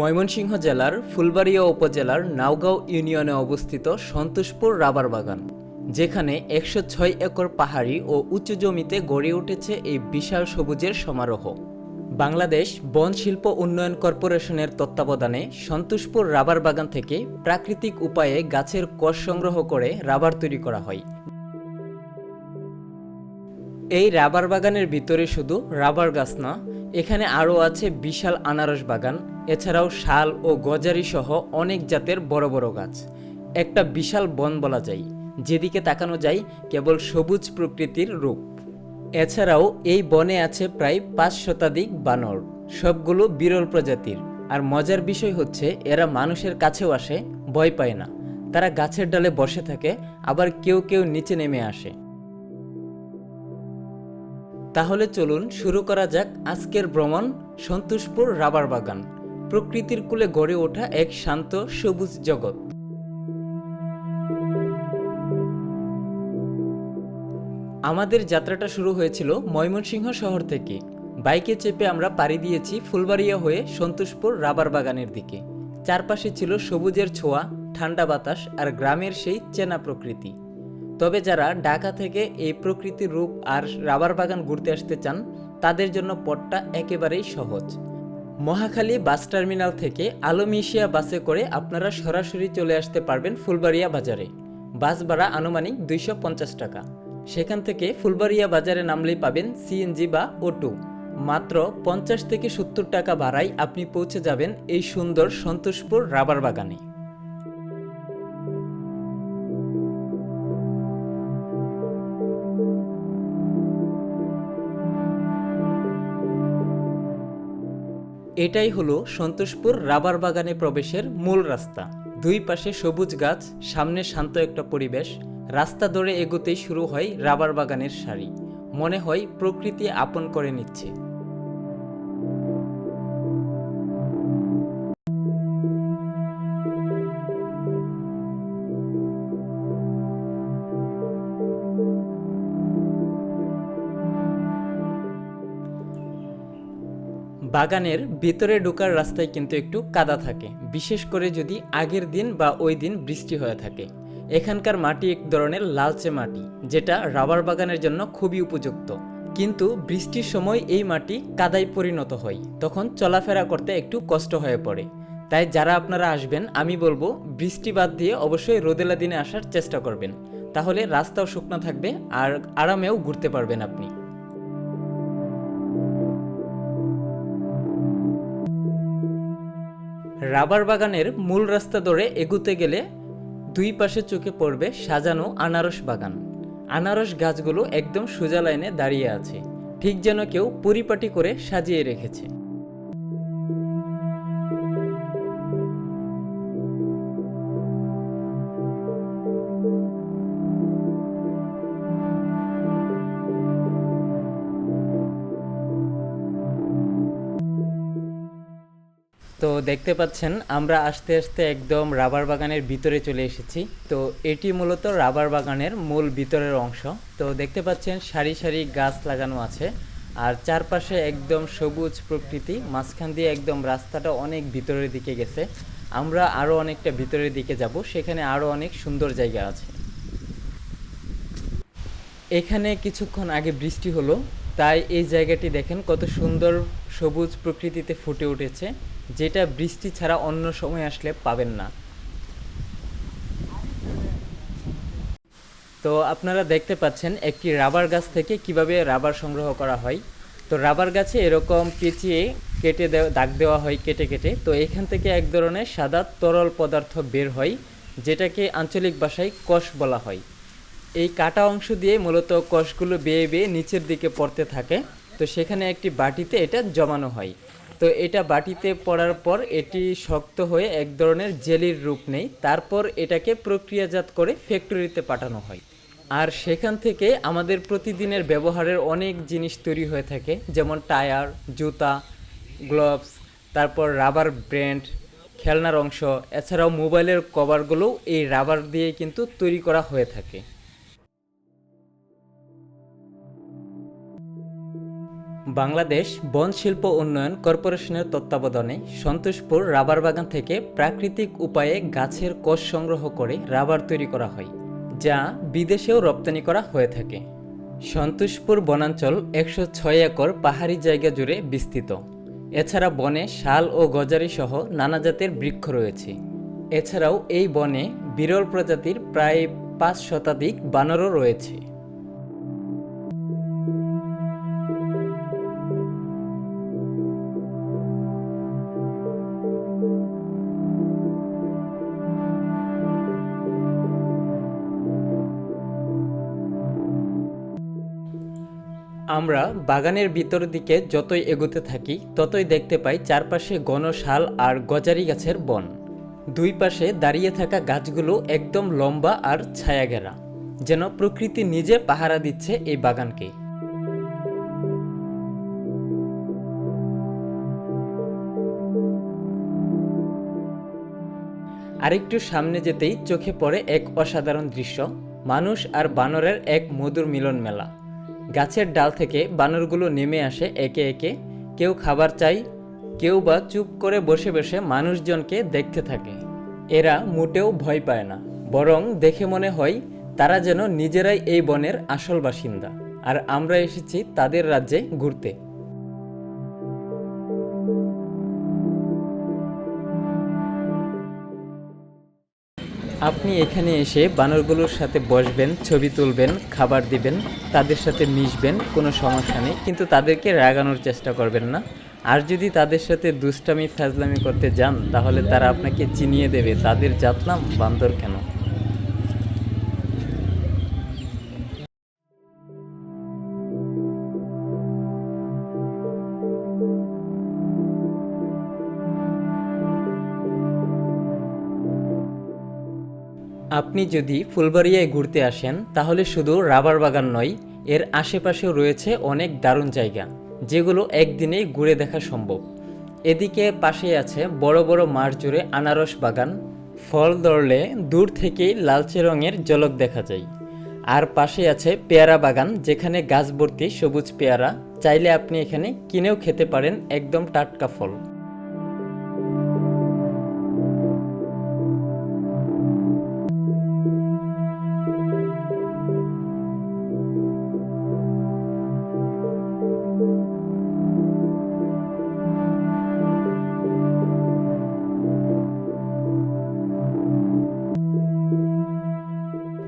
ময়মনসিংহ জেলার ফুলবাড়িয়া উপজেলার নাওগাঁও ইউনিয়নে অবস্থিত সন্তোষপুর রাবার বাগান, যেখানে একশো ছয় একর পাহাড়ি ও উঁচু জমিতে গড়ে উঠেছে এই বিশাল সবুজের সমারোহ। বাংলাদেশ বন শিল্প উন্নয়ন কর্পোরেশনের তত্ত্বাবধানে সন্তোষপুর রাবার বাগান থেকে প্রাকৃতিক উপায়ে গাছের কষ সংগ্রহ করে রাবার তৈরি করা হয়। এই রাবার বাগানের ভিতরে শুধু রাবার গাছ না এখানে আরও আছে বিশাল আনারস বাগান, এছাড়াও শাল ও গজারি সহ অনেক জাতের বড় বড় গাছ। একটা বিশাল বন বলা যায়, যেদিকে তাকানো যায় কেবল সবুজ প্রকৃতির রূপ। এছাড়াও এই বনে আছে প্রায় পাঁচ শতাধিক বানর, সবগুলো বিরল প্রজাতির। আর মজার বিষয় হচ্ছে, এরা মানুষের কাছেও আসে, ভয় পায় না। তারা গাছের ডালে বসে থাকে, আবার কেউ কেউ নিচে নেমে আসে। তাহলে চলুন শুরু করা যাক আজকের ভ্রমণ সন্তোষপুর রাবার বাগান, প্রকৃতির কূলে গড়ে ওঠা এক শান্ত সবুজ জগৎ। আমাদের যাত্রাটা শুরু হয়েছিল ময়মনসিংহ শহর থেকে। বাইকে চেপে আমরা পাড়ি দিয়েছি ফুলবাড়িয়া হয়ে সন্তোষপুর রাবার বাগানের দিকে। চারপাশে ছিল সবুজের ছোঁয়া, ঠান্ডা বাতাস আর গ্রামের সেই চেনা প্রকৃতি। তবে যারা ঢাকা থেকে এই প্রকৃতির রূপ আর রাবার বাগান ঘুরতে আসতে চান, তাদের জন্য পথটা একেবারেই সহজ। মহাখালী বাস টার্মিনাল থেকে আলমিশিয়া বাসে করে আপনারা সরাসরি চলে আসতে পারবেন ফুলবাড়িয়া বাজারে। বাস ভাড়া আনুমানিক দুইশো পঞ্চাশ টাকা। সেখান থেকে ফুলবাড়িয়া বাজারে নামলেই পাবেন সিএনজি বা অটো মাত্র পঞ্চাশ থেকে সত্তর টাকা ভাড়ায় আপনি পৌঁছে যাবেন এই সুন্দর সন্তোষপুর রাবার বাগানে। এটাই হলো সন্তোষপুর রাবার বাগানে প্রবেশের মূল রাস্তা। দুই পাশে সবুজ গাছ, সামনে শান্ত একটা পরিবেশ। রাস্তা ধরে এগোতেই শুরু হয় রাবার বাগানের সারি। মনে হয় প্রকৃতি আপন করে নিচ্ছে। বাগানের ভিতরে ঢোকার রাস্তায় কিন্তু একটু কাদা থাকে, বিশেষ করে যদি আগের দিন বা ওই দিন বৃষ্টি হয়ে থাকে। এখানকার মাটি এক ধরনের লালচে মাটি, যেটা রাবার বাগানের জন্য খুবই উপযুক্ত। কিন্তু বৃষ্টির সময় এই মাটি কাদায় পরিণত হয়, তখন চলাফেরা করতে একটু কষ্ট হয়ে পড়ে। তাই যারা আপনারা আসবেন, আমি বলব বৃষ্টি বাদ দিয়ে অবশ্যই রোদেলা দিনে আসার চেষ্টা করবেন। তাহলে রাস্তাও শুকনো থাকবে আর আরামেও ঘুরতে পারবেন আপনি। রাবার বাগানের মূল রাস্তা ধরে এগুতে গেলে দুই পাশে চোখে পড়বে সাজানো আনারস বাগান। আনারস গাছগুলো একদম সোজা লাইনে দাঁড়িয়ে আছে। ঠিক যেন কেউ পরিপাটি করে সাজিয়ে রেখেছে। তো দেখতে পাচ্ছেন, আমরা আস্তে আস্তে একদম রাবার বাগানের ভিতরে চলে এসেছি। তো এটি মূলত রাবার বাগানের মূল ভিতরের অংশ। তো দেখতে পাচ্ছেন, সারি সারি গাছ লাগানো আছে আর চারপাশে একদম সবুজ প্রকৃতি। মাঝখান দিয়ে একদম রাস্তাটা অনেক ভিতরের দিকে গেছে। আমরা আরও অনেকটা ভিতরের দিকে যাব, সেখানে আরও অনেক সুন্দর জায়গা আছে। এখানে কিছুক্ষণ আগে বৃষ্টি হলো, তাই এই জায়গাটি দেখেন কত সুন্দর সবুজ প্রকৃতিতে ফুটে উঠেছে। যেটা বৃষ্টি ছাড়া অন্য সময় আসলে পাবেন না। তো আপনারা দেখতে পাচ্ছেন একটি রাবার গাছ থেকে কীভাবে রাবার সংগ্রহ করা হয়। তো রাবার গাছে এরকম পেঁচিয়ে কেটে দাগ দেওয়া হয় কেটে কেটে। তো এখান থেকে এক ধরনের সাদা তরল পদার্থ বের হয়, যেটাকে আঞ্চলিক ভাষায় কষ বলা হয়। এই কাটা অংশ দিয়ে মূলত কষগুলো বেয়ে বেয়ে নিচের দিকে পড়তে থাকে। তো সেখানে একটি বাটিতে এটা জমানো হয়। তো এটা বাটিতে পড়ার পর এটি শক্ত হয়ে এক ধরনের জেলির রূপ নেই। তারপর এটাকে প্রক্রিয়াজাত করে ফ্যাক্টরিতে পাঠানো হয়। আর সেখান থেকে আমাদের প্রতিদিনের ব্যবহারের অনেক জিনিস তৈরি হয়ে থাকে, যেমন টায়ার, জুতা, গ্লোভস, তারপর রাবার ব্র্যান্ড, খেলনার অংশ, এছাড়াও মোবাইলের কভারগুলোও এই রাবার দিয়ে কিন্তু তৈরি করা হয়ে থাকে। বাংলাদেশ বন শিল্প উন্নয়ন কর্পোরেশনের তত্ত্বাবধানে সন্তোষপুর রাবার বাগান থেকে প্রাকৃতিক উপায়ে গাছের কোষ সংগ্রহ করে রাবার তৈরি করা হয়, যা বিদেশেও রপ্তানি করা হয়ে থাকে। সন্তোষপুর বনাঞ্চল একশো ছয় একর পাহাড়ি জায়গা জুড়ে বিস্তৃত। এছাড়া বনে শাল ও গজারি সহ নানা জাতের বৃক্ষ রয়েছে। এছাড়াও এই বনে বিরল প্রজাতির প্রায় পাঁচ শতাধিক বানরও রয়েছে। আমরা বাগানের ভিতর দিকে যতই এগোতে থাকি, ততই দেখতে পাই চারপাশে ঘন শাল আর গজারি গাছের বন। দুই পাশে দাঁড়িয়ে থাকা গাছগুলো একদম লম্বা আর ছায়াঘেরা, যেন প্রকৃতি নিজে পাহারা দিচ্ছে এই বাগানকে। আরেকটু সামনে যেতেই চোখে পড়ে এক অসাধারণ দৃশ্য, মানুষ আর বানরের এক মধুর মিলন মেলা গাছের ডাল থেকে বানরগুলো নেমে আসে একে একে। কেউ খাবার চাই, কেউ বা চুপ করে বসে বসে মানুষজনকে দেখতে থাকে। এরা মোটেও ভয় পায় না, বরং দেখে মনে হয় তারা যেন নিজেরাই এই বনের আসল বাসিন্দা। আর আমরা এসেছি তাদের রাজ্যে ঘুরতে। আপনি এখানে এসে বানরগুলোর সাথে বসবেন, ছবি তুলবেন, খাবার দিবেন, তাদের সাথে মিশবেন, কোনো সমস্যা নেই, কিন্তু তাদেরকে রাগানোর চেষ্টা করবেন না। আর যদি তাদের সাথে দুষ্টামি, ফাজলামি করতে যান, তাহলে তারা আপনাকে চিনিয়ে দেবে, তাদের জাতলাম বান্দর কেন? আপনি যদি ফুলবাড়িয়ায় ঘুরতে আসেন, তাহলে শুধু রাবার বাগান নয়, এর আশেপাশেও রয়েছে অনেক দারুণ জায়গা, যেগুলো একদিনেই ঘুরে দেখা সম্ভব। এদিকে পাশে আছে বড় বড় মাঠ জুড়ে আনারস বাগান, ফল ধরলে দূর থেকেই লালচে রঙের জলক দেখা যায়। আর পাশে আছে পেয়ারা বাগান, যেখানে গাছ ভর্তি সবুজ পেয়ারা, চাইলে আপনি এখানে কিনেও খেতে পারেন একদম টাটকা ফল।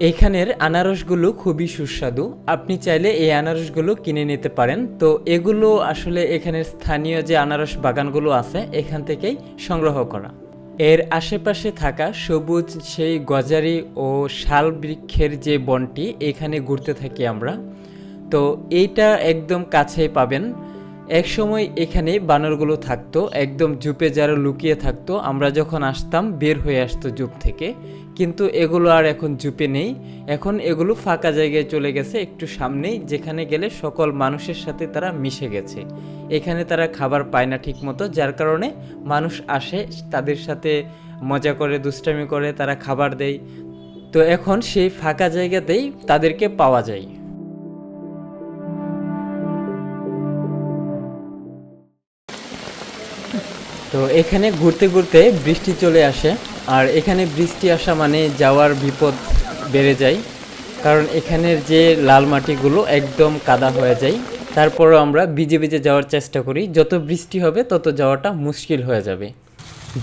এখানের আনারসগুলো খুবই সুস্বাদু। আপনি চাইলে এই আনারসগুলো কিনে নিতে পারেন। তো এগুলো আসলে এখানের স্থানীয় যে আনারস বাগানগুলো আছে, এখান থেকেই সংগ্রহ করা। এর আশেপাশে থাকা সবুজ সেই গজারি ও শাল বৃক্ষের যে বনটি, এখানে ঘুরতে থাকি আমরা। তো এইটা একদম কাছেই পাবেন। এক সময় এখানে বানরগুলো থাকতো, একদম জুপে যারা লুকিয়ে থাকতো, আমরা যখন আসতাম, বের হয়ে আসতো জুপ থেকে। কিন্তু এগুলো আর এখন জুপে নেই। এখন এগুলো ফাঁকা জায়গায় চলে গেছে একটু সামনেই, যেখানে গেলে সকল মানুষের সাথে তারা মিশে গেছে। এখানে তারা খাবার পায় না ঠিক মতো যার কারণে মানুষ আসে, তাদের সাথে মজা করে, দুষ্টামি করে, তারা খাবার দেয়। তো এখন সেই ফাঁকা জায়গাতেই তাদেরকে পাওয়া যায়। তো এখানে ঘুরতে ঘুরতে বৃষ্টি চলে আসে। আর এখানে বৃষ্টি আসা মানে যাওয়ার বিপদ বেড়ে যায়, কারণ এখানের যে লাল মাটিগুলো একদম কাদা হয়ে যায়। তারপরও আমরা ভিজে ভিজে যাওয়ার চেষ্টা করি, যত বৃষ্টি হবে তত যাওয়াটা মুশকিল হয়ে যাবে।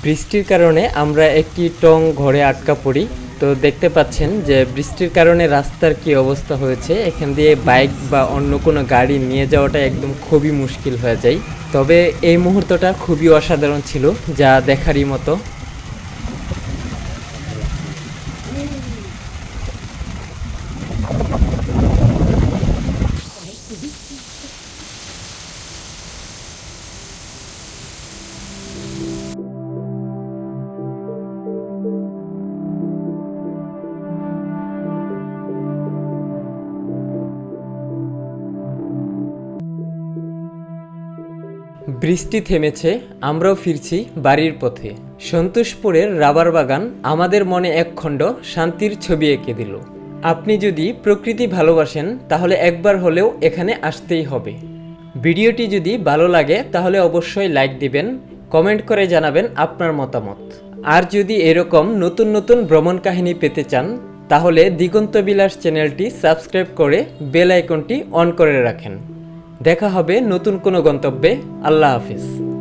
বৃষ্টির কারণে আমরা একটি টং ঘরে আটকা পড়ি। তো দেখতে পাচ্ছেন যে বৃষ্টির কারণে রাস্তার কি অবস্থা হয়েছে, এখান দিয়ে বাইক বা অন্য কোনো গাড়ি নিয়ে যাওয়াটা একদম খুবই মুশকিল হয়ে যায়। তবে এই মুহূর্তটা খুবই অসাধারণ ছিল, যা দেখারই মতো। বৃষ্টি থেমেছে আমরাও ফিরছি বাড়ির পথে। সন্তোষপুরের রাবার বাগান আমাদের মনে একখণ্ড শান্তির ছবি এঁকে দিল। আপনি যদি প্রকৃতি ভালোবাসেন, তাহলে একবার হলেও এখানে আসতেই হবে। ভিডিওটি যদি ভালো লাগে, তাহলে অবশ্যই লাইক দিবেন, কমেন্ট করে জানাবেন আপনার মতামত। আর যদি এরকম নতুন নতুন ভ্রমণ কাহিনী পেতে চান, তাহলে দিগন্ত বিলাস চ্যানেলটি সাবস্ক্রাইব করে বেল আইকনটি অন করে রাখেন। দেখা হবে নতুন কোনো গন্তব্যে। আল্লাহ হাফিজ।